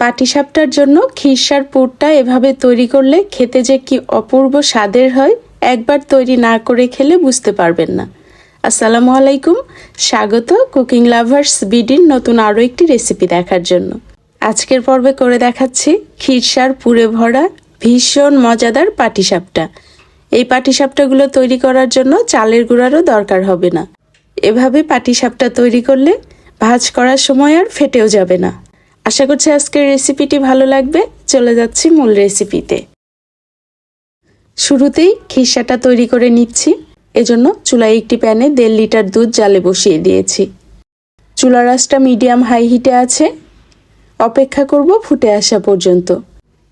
পাটিসাপটার জন্য খিরসার পুরটা এভাবে তৈরি করলে খেতে যে কি অপূর্ব স্বাদের হয়, একবার তৈরি না করে খেলে বুঝতে পারবেন না। আসসালামু আলাইকুম, স্বাগত কুকিং লাভার্স বিডির নতুন আরও একটি রেসিপি দেখার জন্য। আজকের পর্বে করে দেখাচ্ছি খিরসার পুরে ভরা ভীষণ মজাদার পাটিসাপটা। এই পাটিসাপটাগুলো তৈরি করার জন্য চালের গুঁড়ারও দরকার হবে না। এভাবে পাটিসাপটা তৈরি করলে ভাজ করার সময় আর ফেটেও যাবে না। আশা করছি আজকের রেসিপিটি ভালো লাগবে। চলে যাচ্ছি মূল রেসিপিতে শুরুতেই খিসাটা তৈরি করে নিচ্ছি। এজন্য চুলায় একটি প্যানে দেড় লিটার দুধ জালে বসিয়ে দিয়েছি। চুলা রাসটা মিডিয়াম হাই হিটে আছে। অপেক্ষা করব ফুটে আসা পর্যন্ত।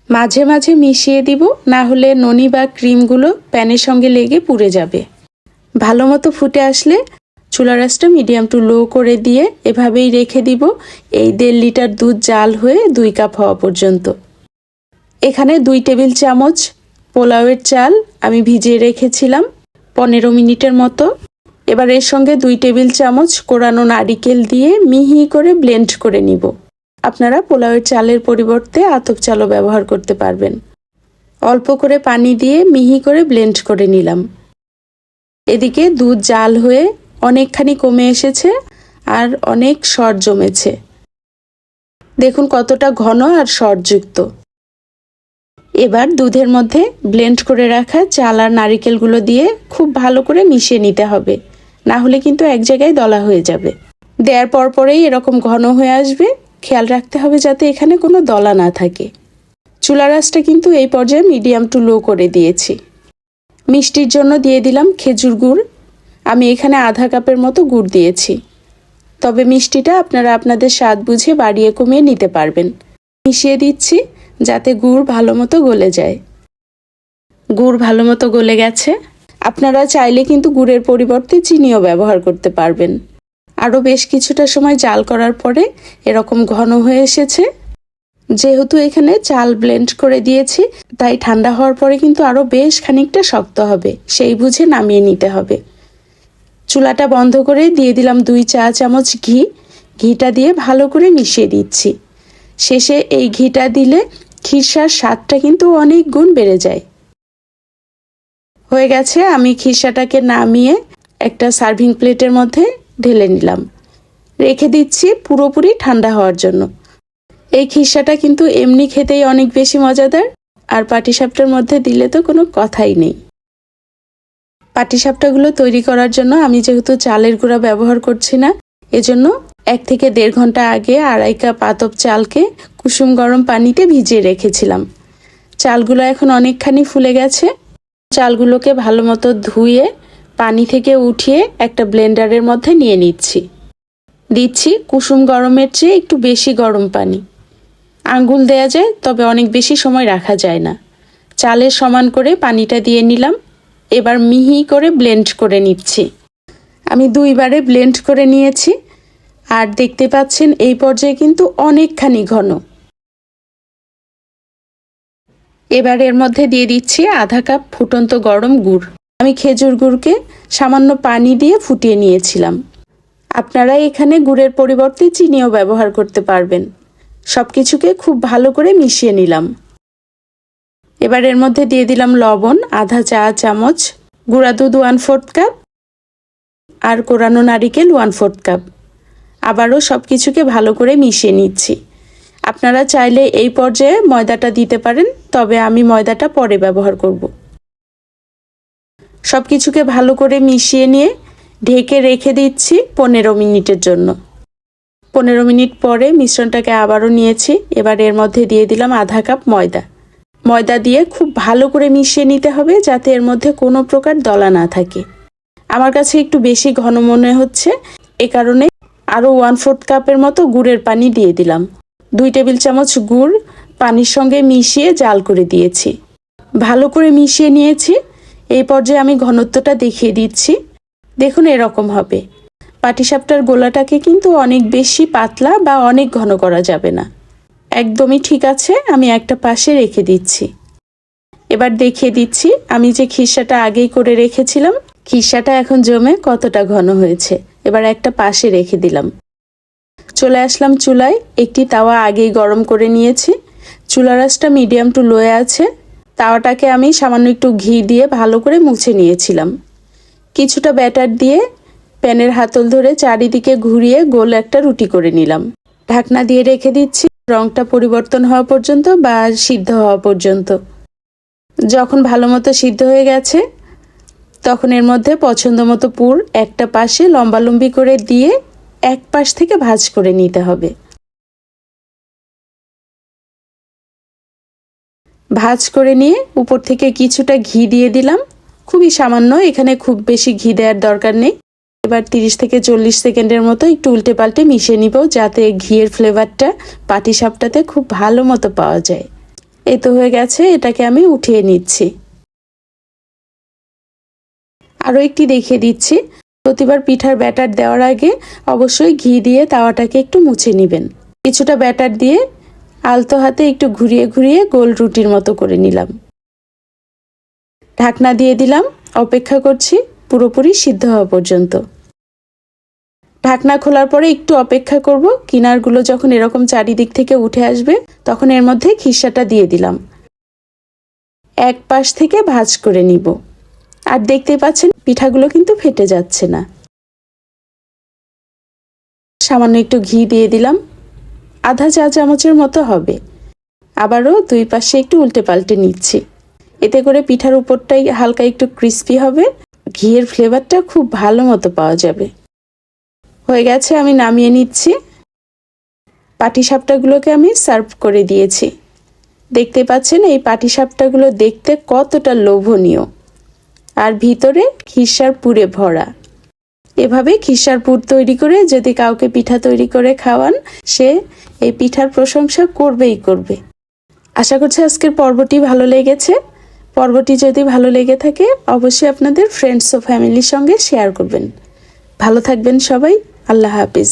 মাঝে মাঝে মিশিয়ে দিব, না হলে ননি বা ক্রিমগুলো প্যানের সঙ্গে লেগে পুড়ে যাবে। ভালো মতো ফুটে আসলে চুলা রাসটা মিডিয়াম টু লো করে দিয়ে এভাবেই রেখে দিব। এই দেড় লিটার দুধ জাল হয়ে দুই কাপ হওয়া পর্যন্ত। এখানে দুই টেবিল চামচ পোলাওয়ের চাল আমি ভিজিয়ে রেখেছিলাম পনেরো মিনিটের মতো। এবার এর সঙ্গে দুই টেবিল চামচ কোরানো নারিকেল দিয়ে মিহি করে ব্লেন্ড করে নিব। আপনারা পোলাওয়ের চালের পরিবর্তে আতপ চালও ব্যবহার করতে পারবেন। অল্প করে পানি দিয়ে মিহি করে ব্লেন্ড করে নিলাম। এদিকে দুধ জাল হয়ে অনেকখানি কমে এসেছে আর অনেক সর জমেছে। দেখুন কতটা ঘন আর সরযুক্ত। এবার দুধের মধ্যে ব্লেন্ড করে রাখা চাল আর নারিকেলগুলো দিয়ে খুব ভালো করে মিশিয়ে নিতে হবে। না হলে কিন্তু এক জায়গায় দলা হয়ে যাবে। দেওয়ার পর পরেই এরকম ঘন হয়ে আসবে। খেয়াল রাখতে হবে যাতে এখানে কোনো দলা না থাকে। চুলা রাসটা কিন্তু এই পর্যায়ে মিডিয়াম টু লো করে দিয়েছি। মিষ্টির জন্য দিয়ে দিলাম খেজুর গুড়। আমি এখানে আধা কাপের মতো গুড় দিয়েছি। তবে মিষ্টিটা আপনারা আপনাদের স্বাদ বুঝে বাড়িয়ে কমিয়ে নিতে পারবেন। মিশিয়ে দিচ্ছি যাতে গুড় ভালো মতো গলে যায়। গুড় ভালো মতো গলে গেছে। আপনারা চাইলে কিন্তু গুড়ের পরিবর্তে চিনিও ব্যবহার করতে পারবেন। আরও বেশ কিছুটা সময় জাল করার পরে এরকম ঘন হয়ে এসেছে। যেহেতু এখানে চাল ব্লেন্ড করে দিয়েছি, তাই ঠান্ডা হওয়ার পরে কিন্তু আরও বেশ খানিকটা শক্ত হবে। সেই বুঝে নামিয়ে নিতে হবে। চুলাটা বন্ধ করে দিয়ে দিলাম দুই চা চামচ ঘি। ঘিটা দিয়ে ভালো করে মিশিয়ে দিচ্ছি। শেষে এই ঘিটা দিলে খিরসার স্বাদটা কিন্তু অনেক গুণ বেড়ে যায়। হয়ে গেছে, আমি খিরসাটাকে নামিয়ে একটা সার্ভিং প্লেটের মধ্যে ঢেলে নিলাম। রেখে দিচ্ছি পুরোপুরি ঠান্ডা হওয়ার জন্য। এই খিরসাটা কিন্তু এমনি খেতেই অনেক বেশি মজাদার, আর পাটিসাপটার মধ্যে দিলে তো কোনো কথাই নেই। পাটিসাপটাগুলো তৈরি করার জন্য আমি যেহেতু চালের গুঁড়া ব্যবহার করছি না, এজন্য এক থেকে দেড় ঘণ্টা আগে আড়াই কাপ আতপ চালকে কুসুম গরম পানিতে ভিজিয়ে রেখেছিলাম। চালগুলো এখন অনেকখানি ফুলে গেছে। চালগুলোকে ভালো মতো ধুয়ে পানি থেকে উঠিয়ে একটা ব্লেন্ডারের মধ্যে নিয়ে নিচ্ছি। দিচ্ছি কুসুম গরমের চেয়ে একটু বেশি গরম পানি। আঙ্গুল দেয়া যায়, তবে অনেক বেশি সময় রাখা যায় না। চালের সমান করে পানিটা দিয়ে নিলাম। এবার মিহি করে ব্লেন্ড করে নিচ্ছি। আমি দুইবারে ব্লেন্ড করে নিয়েছি। আর দেখতে পাচ্ছেন, এই পর্যায়ে কিন্তু অনেকখানি ঘন। এবার এর মধ্যে দিয়ে দিচ্ছি আধা কাপ ফুটন্ত গরম গুড়। আমি খেজুর গুড়কে সামান্য পানি দিয়ে ফুটিয়ে নিয়েছিলাম। আপনারা এখানে গুড়ের পরিবর্তে চিনিও ব্যবহার করতে পারবেন। সব কিছুকে খুব ভালো করে মিশিয়ে নিলাম। এবার এর মধ্যে দিয়ে দিলাম লবণ, আধা চা চামচ, গুঁড়া দুধ ওয়ান ফোর্থ কাপ আর কোরানো নারিকেল ওয়ান ফোর্থ কাপ আবারও সব কিছুকে ভালো করে মিশিয়ে নিচ্ছি। আপনারা চাইলে এই পর্যায়ে ময়দাটা দিতে পারেন, তবে আমি ময়দাটা পরে ব্যবহার করব। সব কিছুকে ভালো করে মিশিয়ে নিয়ে ঢেকে রেখে দিচ্ছি পনেরো মিনিটের জন্য। পনেরো মিনিট পরে মিশ্রণটাকে আবারও নিয়েছি, এবার এর মধ্যে দিয়ে দিলাম আধা কাপ ময়দা। ময়দা দিয়ে খুব ভালো করে মিশিয়ে নিতে হবে যাতে এর মধ্যে কোনো প্রকার দলা না থাকে। আমার কাছে একটু বেশি ঘন মনে হচ্ছে, এ কারণে আরও ওয়ান ফোর্থ কাপের মতো গুড়ের পানি দিয়ে দিলাম। দুই টেবিল চামচ গুড় পানির সঙ্গে মিশিয়ে জাল করে দিয়েছি। ভালো করে মিশিয়ে নিয়েছি। এই পর্যায়ে আমি ঘনত্বটা দেখিয়ে দিচ্ছি। দেখুন এরকম হবে। পাটিসাপটার গোলাটাকে কিন্তু অনেক বেশি পাতলা বা অনেক ঘন করা যাবে না। একদমই ঠিক আছে, আমি একটা পাশে রেখে দিচ্ছি। এবার দেখিয়ে দিচ্ছি, আমি যে খিসাটা আগেই করে রেখেছিলাম, খিসাটা এখন জমে কতটা ঘন হয়েছে। এবার একটা পাশে রেখে দিলাম। চলে আসলাম চুলায়, একটি তাওয়া আগেই গরম করে নিয়েছি। চুলা রাসটা মিডিয়াম টু লোয়ে আছে। তাওয়াটাকে আমি সামান্য একটু ঘি দিয়ে ভালো করে মুছে নিয়েছিলাম। কিছুটা ব্যাটার দিয়ে প্যানের হাতল ধরে চারিদিকে ঘুরিয়ে গোল একটা রুটি করে নিলাম। ঢাকনা দিয়ে রেখে দিচ্ছি। রংটা পরিবর্তন হওয়া পর্যন্ত বা সিদ্ধ হওয়া পর্যন্ত। যখন ভালো মতো সিদ্ধ হয়ে গেছে, তখন এর মধ্যে পছন্দ মতো পুর একটা পাশে লম্বালম্বি করে দিয়ে এক পাশ থেকে ভাজ করে নিতে হবে। ভাজ করে নিয়ে উপর থেকে কিছুটা ঘি দিয়ে দিলাম। খুবই সামান্য, এখানে খুব বেশি ঘি দেওয়ার দরকার নেই। এবার তিরিশ থেকে চল্লিশ সেকেন্ডের মতো একটু উল্টে পাল্টে মিশিয়ে নিব, যাতে ঘিয়ের ফ্লেভারটা পাটি সাপটাতে খুব ভালো মতো পাওয়া যায়। এই তো হয়ে গেছে, এটাকে আমি উঠিয়ে নিচ্ছি। আরও একটি দেখিয়ে দিচ্ছি। প্রতিবার পিঠার ব্যাটার দেওয়ার আগে অবশ্যই ঘি দিয়ে তাওয়াটাকে একটু মুছে নেবেন। কিছুটা ব্যাটার দিয়ে আলতো হাতে একটু ঘুরিয়ে ঘুরিয়ে গোল রুটির মতো করে নিলাম। ঢাকনা দিয়ে দিলাম, অপেক্ষা করছি, পুরোপুরি সিদ্ধ হওয়া পর্যন্ত। ঢাকনা খোলার পরে একটু অপেক্ষা করব। কিনারগুলো যখন এরকম চারিদিক থেকে উঠে আসবে, তখন এর মধ্যে খিসাটা দিয়ে দিলাম। এক পাশ থেকে ভাজ করে নিব। আর দেখতে পাচ্ছেন, পিঠাগুলো কিন্তু ফেটে যাচ্ছে না। সামান্য একটু ঘি দিয়ে দিলাম। আধা চা চামচের মতো হবে। আবারও দুই পাশে একটু উল্টে পাল্টে নিচ্ছি। এতে করে পিঠার উপরটাই হালকা একটু ক্রিস্পি হবে। ঘিয়ের ফ্লেভারটা খুব ভালো মতো পাওয়া যাবে। হয়ে গেছে, আমি নামিয়ে নিচ্ছি। পাটিসাপটাগুলোকে আমি সার্ভ করে দিয়েছি। দেখতে পাচ্ছেন, এই পাটিসাপটাগুলো দেখতে কতটা লোভনীয়। আর ভিতরে খিসার পুরে ভরা। এভাবে খিসার পুর তৈরি করে যদি কাউকে পিঠা তৈরি করে খাওয়ান, সে এই পিঠার প্রশংসা করবেই করবে। আশা করছি আজকের পর্বটি ভালো লেগেছে। পর্বটি যদি ভালো লেগে থাকে, অবশ্যই আপনাদের ফ্রেন্ডস ও ফ্যামিলির সঙ্গে শেয়ার করবেন। ভালো থাকবেন সবাই। আল্লাহ হাফিজ